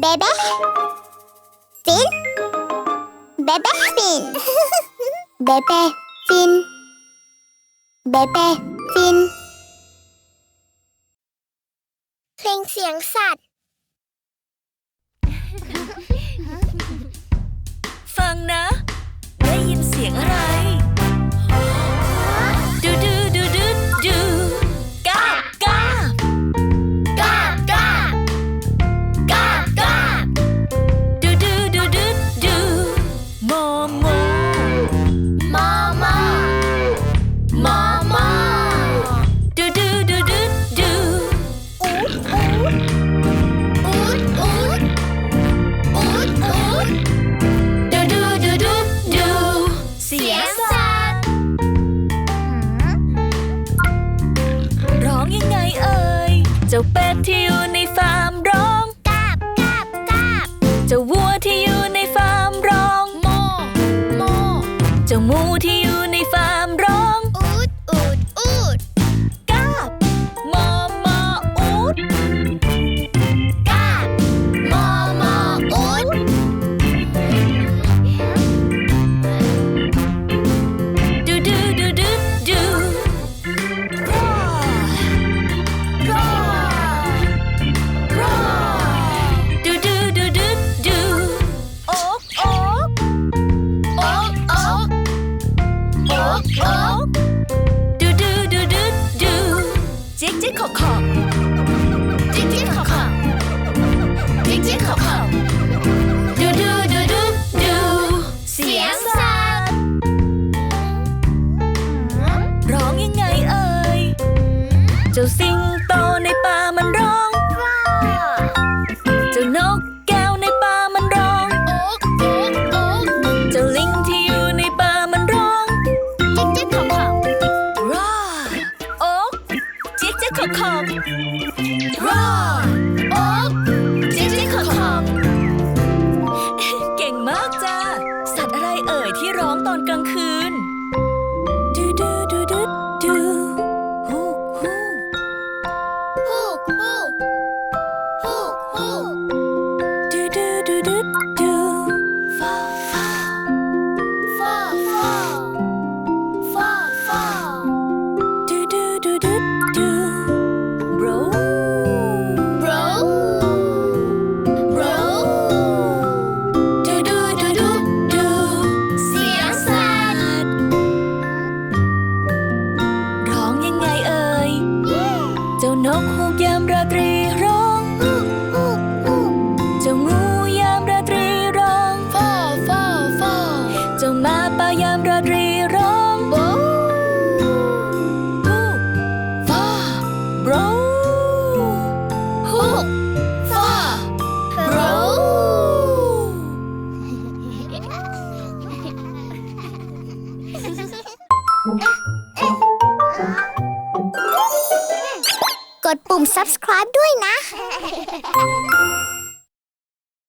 เบเบ้ฟินเบเบ้ฟินเบเบ้ฟินเบเบ้ฟินเพลงเสียงสัตว์ ฟังนะ จ้าเป็ดที่อยู่ในฟาร์มร้องกาบกาบกาบเจ้าวัวที่อยู่ในฟาร์มร้องโมโมเจ้าหมูที่อยู่ในฟาร์ม จิ๊กจิ๊กขอกขอกจิ๊กจิ๊กขอขอจิ๊กจิ๊กขอขอดูดูดูดูดูเสียงสัตว์ร้องยังไงเอ่ยเจ้าสิง โอ๊กจิ๊กจิ๊กขอขอเก่งมากจ้าสัตว์อะไรเอ่ยที่ร้องตอนกลางคืน ดูดูดูดูดูฮูฮูฮูกฮูกฮูกฮูกดูดูดูดูดูฟาาหมายามราตรีร้องโบฮูกฟาโรฮูกฟอโรกดปุ่ม subscribe ด้วยนะ